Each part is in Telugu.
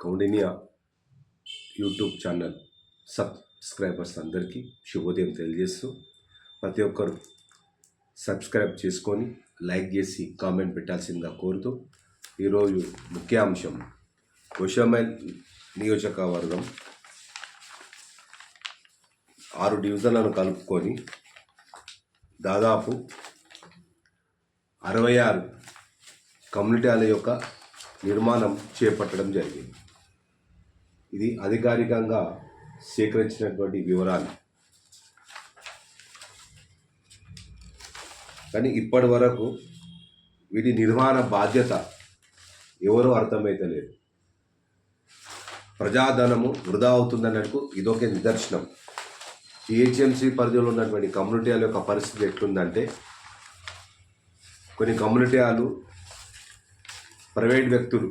కౌండిన్య యూట్యూబ్ ఛానల్ సబ్స్క్రైబర్స్ అందరికీ శుభోదయం తెలియజేస్తూ ప్రతి ఒక్కరు సబ్స్క్రైబ్ చేసుకొని లైక్ చేసి కామెంట్ పెట్టాల్సిందిగా కోరుతూ ఈరోజు ముఖ్యాంశం కుషమైల్ నియోజకవర్గం ఆరు డివిజన్లను కలుపుకొని దాదాపు అరవై ఆరు కమ్యూనిటీల యొక్క నిర్మాణం చేపట్టడం జరిగింది. ఇది అధికారికంగా సేకరించినటువంటి వివరాలు. కానీ ఇప్పటి వరకు వీటి నిర్వహణ బాధ్యత ఎవరో అర్థమైతలేదు ప్రజాధనము వృధా అవుతుందన్నట్టు ఇదొక నిదర్శనం. జిహెచ్ఎంసీ పరిధిలో ఉన్నటువంటి కమ్యూనిటీల యొక్క పరిస్థితి ఎట్లుందంటే కొన్ని కమ్యూనిటీలు ప్రైవేట్ వ్యక్తులు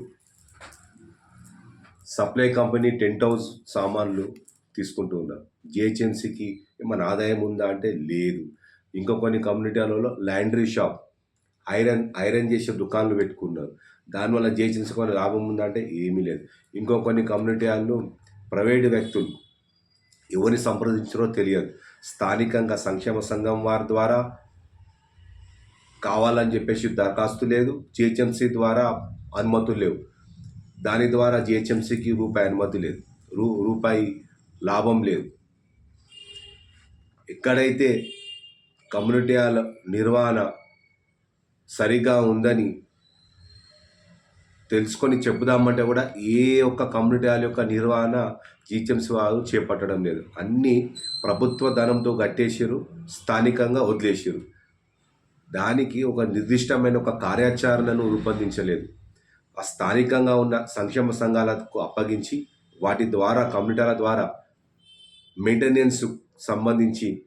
సప్లై కంపెనీ టెంట్ హౌస్ సామాన్లు తీసుకుంటూ ఉన్నారు. జిహెచ్ఎంసీకి ఏమైనా ఆదాయం ఉందా అంటే లేదు. ఇంకా కొన్ని కమ్యూనిటీలలో ల్యాండ్రీ షాప్ ఐరన్ ఐరన్ చేసే దుకాణాలు పెట్టుకున్నారు. దానివల్ల జిహెచ్ఎంసీ కొన్ని లాభం ఉందా అంటే ఏమీ లేదు. ఇంకో కొన్ని కమ్యూనిటీలు ప్రైవేట్ వ్యక్తులు ఎవరిని సంప్రదించారో తెలియదు. స్థానికంగా సంక్షేమ సంఘం వారి ద్వారా కావాలని చెప్పేసి దరఖాస్తు లేదు. జిహెచ్ఎంసీ ద్వారా అనుమతులు లేవు. దాని ద్వారా జిహెచ్ఎంసీకి రూపాయి అనుమతి లేదు. రూ రూపాయి లాభం లేదు. ఎక్కడైతే కమ్యూనిటీ హాల్ నిర్వహణ సరిగా ఉందని తెలుసుకొని చెప్పుదామంటే కూడా ఏ ఒక్క కమ్యూనిటీ హాల్ యొక్క నిర్వహణ జిహెచ్ఎంసీ వారు చేపట్టడం లేదు. అన్నీ ప్రభుత్వ ధనంతో కట్టేసారు స్థానికంగా వదిలేసారు దానికి ఒక నిర్దిష్టమైన ఒక కార్యాచరణను రూపొందించలేదు. స్థానికంగా ఉన్న సంక్షేమ సంఘాలకు అప్పగించి వాటి ద్వారా కమ్యూనిటీల ద్వారా మెయింటెనెన్స్ సంబంధించి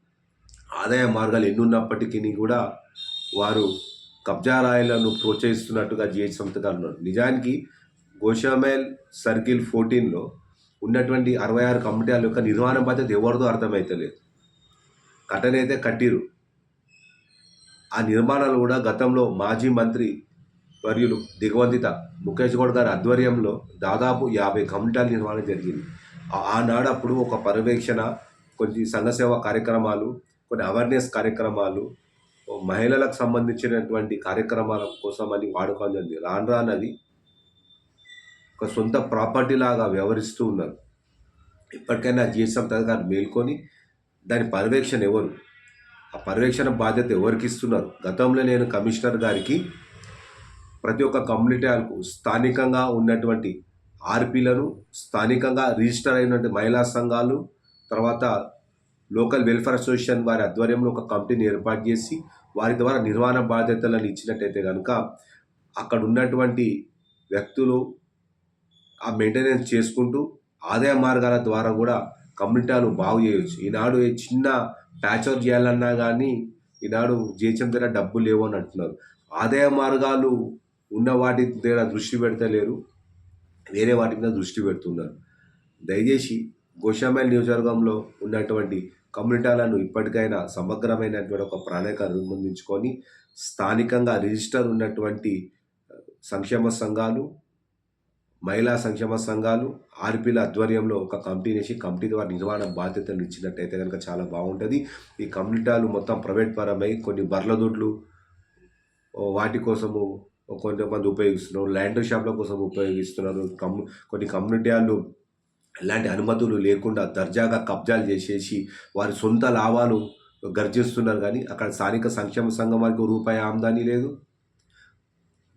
ఆదాయ మార్గాలు ఎన్నున్నప్పటికీ కూడా వారు కబ్జా రాయలను ప్రోత్సహిస్తున్నట్టుగా జిహెచ్ సంస్థ ఉన్నారు నిజానికి గోషామైల్ సర్కిల్ ఫోర్టీన్లో ఉన్నటువంటి అరవై ఆరు కమిటీల యొక్క నిర్వహణ బాధ్యత ఎవరిదో అర్థమైతలేదు. కట్టనైతే కట్టిరు. ఆ నిర్మాణాలు కూడా గతంలో మాజీ మంత్రి వర్యులు దిగవంతిత ముఖేష్ గౌడ్ గారి ఆధ్వర్యంలో దాదాపు యాభై కమిటాల నిర్మాణం జరిగింది. ఆనాడప్పుడు ఒక పర్యవేక్షణ కొన్ని సంఘసేవ కార్యక్రమాలు కొన్ని అవేర్నెస్ కార్యక్రమాలు మహిళలకు సంబంధించినటువంటి కార్యక్రమాల కోసం అని వాడుకోవడం జరిగింది. రాను రాను అది ఒక సొంత ప్రాపర్టీ లాగా వ్యవహరిస్తూ ఉన్నారు. ఇప్పటికైనా జిఎస్ఎం గారు మేల్కొని దాని పర్యవేక్షణ ఎవరు? ఆ పర్యవేక్షణ బాధ్యత ఎవరికి ఇస్తున్నారు? గతంలో నేను కమిషనర్ గారికి ప్రతి ఒక్క కమ్యూనిటీలకు స్థానికంగా ఉన్నటువంటి ఆర్పీలను స్థానికంగా రిజిస్టర్ అయినటువంటి మహిళా సంఘాలు తర్వాత లోకల్ వెల్ఫేర్ అసోసియేషన్ వారి ఆధ్వర్యంలో ఒక కమిటీని ఏర్పాటు చేసి వారి ద్వారా నిర్వహణ బాధ్యతలను ఇచ్చినట్టయితే కనుక అక్కడ ఉన్నటువంటి వ్యక్తులు ఆ మెయింటెనెన్స్ చేసుకుంటూ ఆదాయ మార్గాల ద్వారా కూడా కమ్యూనిటీలు బాగు చేయవచ్చు ఈనాడు ఏ చిన్న ప్యాచ్ వర్క్ చేయాలన్నా కానీ ఈనాడు జీహెచ్ఎం దగ్గర డబ్బులు లేవు అని అంటున్నారు. ఆదాయ మార్గాలు ఉన్న వాటి దగ్గర దృష్టి పెడతలేరు వేరే వాటి మీద దృష్టి పెడుతున్నారు. దయచేసి గోషామైల్ నియోజకవర్గంలో ఉన్నటువంటి కమ్యూనిటాలను ఇప్పటికైనా సమగ్రమైనటువంటి ఒక ప్రణాళిక రూపొందించుకొని స్థానికంగా రిజిస్టర్ ఉన్నటువంటి సంక్షేమ సంఘాలు మహిళా సంక్షేమ సంఘాలు ఆర్పీల ఆధ్వర్యంలో ఒక కమిటీ వేసి కమిటీ ద్వారా నిర్వహణ బాధ్యతలు ఇచ్చినట్టయితే కనుక చాలా బాగుంటుంది. ఈ కమ్యూనిటాలు మొత్తం ప్రైవేట్ పరమై కొన్ని బర్లదొడ్లు వాటి కోసము కొంతమంది ఉపయోగిస్తున్నారు. ల్యాండ్ షాప్ల కోసం ఉపయోగిస్తున్నారు. కమ్ కొన్ని కమ్యూనిటీలు ఎలాంటి అనుమతులు లేకుండా దర్జాగా కబ్జాలు చేసేసి వారి సొంత లాభాలు గర్జిస్తున్నారు. కానీ అక్కడ స్థానిక సంక్షేమ సంఘం వారికి రూపాయి ఆమ్దాని లేదు.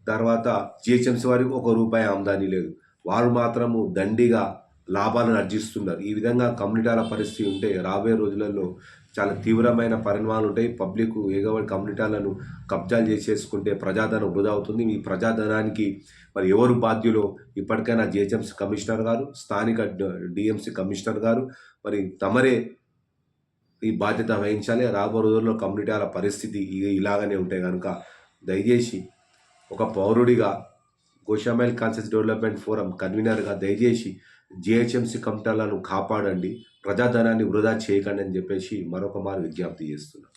తర్వాత జిహెచ్ఎంసీ వారికి ఒక రూపాయి ఆమ్దాని లేదు. వారు మాత్రము దండిగా లాభాలను అర్జిస్తున్నారు ఈ విధంగా కమ్యూనిటీల పరిస్థితి ఉంటే రాబోయే రోజులలో చాలా తీవ్రమైన పరిణామాలు ఉంటాయి. పబ్లిక్ ఎగవడి కమ్యూనిటీలను కబ్జాలు చేసేసుకుంటే ప్రజాధనం వృధా అవుతుంది. ఈ ప్రజాధనానికి మరి ఎవరు బాధ్యులో? ఇప్పటికైనా జిహెచ్ఎంసీ కమిషనర్ గారు స్థానిక డిఎంసీ కమిషనర్ గారు మరి తమరే ఈ బాధ్యత వహించాలి. రాబో రోజుల్లో కమ్యూనిటీల పరిస్థితి ఇలాగనే ఉంటాయి కనుక దయచేసి ఒక పౌరుడిగా గోషామైల్ కాన్సెస్ డెవలప్మెంట్ ఫోరం కన్వీనర్గా దయచేసి జిహెచ్ఎంసీ కమిటీలను కాపాడండి ప్రజాధనాన్ని వృధా చేయకండి అని చెప్పేసి మరొక మారు విజ్ఞప్తి చేస్తున్నాను